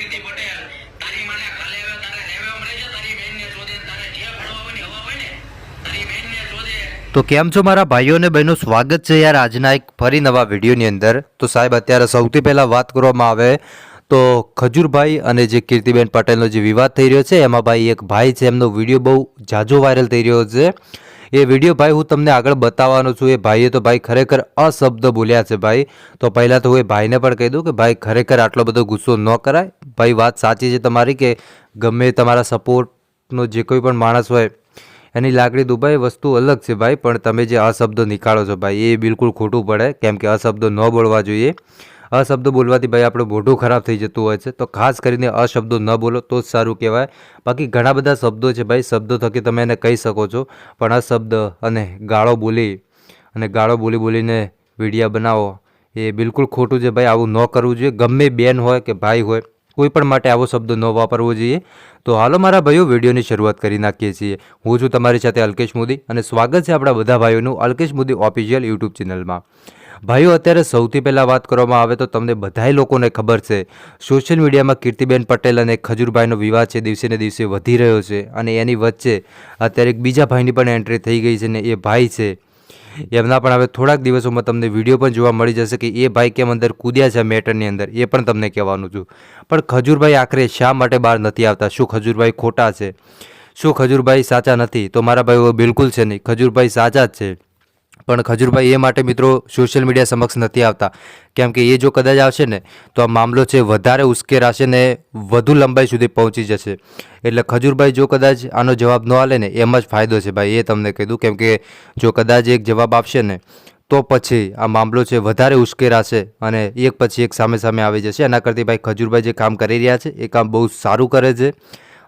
કીર્તિ પટેલ, તારી મને કાલે હવે તારે રેવે મળે છે, તારી બહેનને શોધે તારે જે ભણવા હોય હવા હોય ને, તારી બહેનને શોધે તો કેમ છો મારા ભાઈઓ અને બહેનો? સ્વાગત છે યાર આજના એક ફરી નવા વિડીયોની અંદર. તો સાહેબ, અત્યારે સૌથી પહેલાં વાત કરવામાં આવે તો ખજૂરભાઈ અને જે કીર્તિબેન પટેલનો જે વિવાદ થઈ રહ્યો છે, એમાં ભાઈ એક ભાઈ છે, એમનો વીડિયો બહુ જાજો વાયરલ થઈ રહ્યો છે. એ વીડિયો ભાઈ હું તમને આગળ બતાવવાનો છું. એ ભાઈએ તો ભાઈ ખરેખર અશબ્દ બોલ્યા છે ભાઈ. તો પહેલાં તો હું એ ભાઈને પણ કહી દઉં કે ભાઈ, ખરેખર આટલો બધો ગુસ્સો ન કરાય. ભાઈ, વાત સાચી છે તમારી કે ગમે તમારા સપોર્ટનો જે કોઈ પણ માણસ હોય, એની લાગણી દુભાઈ વસ્તુ અલગ છે ભાઈ, પણ તમે જે અશબ્દો નીકાળો છો ભાઈ, એ બિલકુલ ખોટું પડે. કેમ કે અશબ્દો ન બોલવા જોઈએ. અશબ્દો બોલવાથી ભાઈ આપણું મોઢું ખરાબ થઈ જતું હોય છે. તો ખાસ કરીને અશબ્દો ન બોલો, તો જ સારું કહેવાય. બાકી ઘણા બધા શબ્દો છે ભાઈ, શબ્દો થકી તમે એને કહી શકો છો. પણ અશબ્દ અને ગાળો બોલી, અને ગાળો બોલી બોલીને વિડીયા બનાવો, એ બિલકુલ ખોટું છે ભાઈ. આવું ન કરવું જોઈએ. ગમે બેન હોય કે ભાઈ હોય કોઈ પણ માટે આવો શબ્દ ન વાપરવો જોઈએ. તો હાલો મારા ભાઈઓ, વિડીયોની શરૂઆત કરી નાખીએ છીએ. હું છું તમારી સાથે અલ્કેશ મોદી અને સ્વાગત છે આપણા બધા ભાઈઓનું અલ્કેશ મોદી ઓફિશિયલ યુટ્યુબ ચેનલમાં. ભાઈઓ, અત્યારે સૌથી પહેલાં વાત કરવામાં આવે તો તમને બધાય લોકોને ખબર છે, સોશિયલ મીડિયામાં કીર્તિબેન પટેલ અને ખજૂરભાઈનો વિવાદ છે, દિવસે ને દિવસે વધી રહ્યો છે અને એની વચ્ચે અત્યારે એક બીજા ભાઈની પણ એન્ટ્રી થઈ ગઈ છે ને એ ભાઈ છે. એમના પણ હવે થોડાક દિવસોમાં તમને વીડિયો પણ જોવા મળી જશે કે એ ભાઈ કેમ અંદર કૂદ્યા છે મેટરની અંદર, એ પણ તમને કહેવાનું છું. પણ ખજૂરભાઈ આખરે શા માટે બહાર નથી આવતા? શું ખજૂરભાઈ ખોટા છે? શું ખજૂરભાઈ સાચા નથી? તો મારા ભાઈઓ બિલકુલ છે નહીં. ખજૂરભાઈ સાચા જ છે. પણ ખજૂરભાઈ, એ માટે મિત્રો સોશિયલ મીડિયા સમક્ષ નથી આવતા. કેમ કે એ જો કદાચ આવશે ને, તો આ મામલો છે વધારે ઉશ્કેરાશે ને વધુ લંબાઈ સુધી પહોંચી જશે. એટલે ખજૂરભાઈ, જો કદાચ આનો જવાબ ન આલે ને, એમ જ ફાયદો છે ભાઈ, એ તમને કહી દઉં. કેમ જો કદાચ એક જવાબ આપશે ને, તો પછી આ મામલો છે વધારે ઉશ્કેરાશે અને એક પછી એક સામે સામે આવી જશે. એના કરતી ભાઈ, ખજૂરભાઈ જે કામ કરી રહ્યા છે, એ કામ બહુ સારું કરે છે.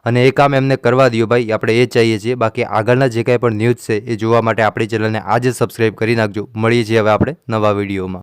અને એ કામ એમને કરવા દો ભાઈ, આપણે એ ચાહીએ છીએ. બાકી આગળના જે કાંઈ પણ ન્યૂઝ છે, એ જોવા માટે આપણી ચેનલને આજે સબસ્ક્રાઈબ કરી નાખજો. મળીએ છીએ હવે આપણે નવા વિડીયોમાં.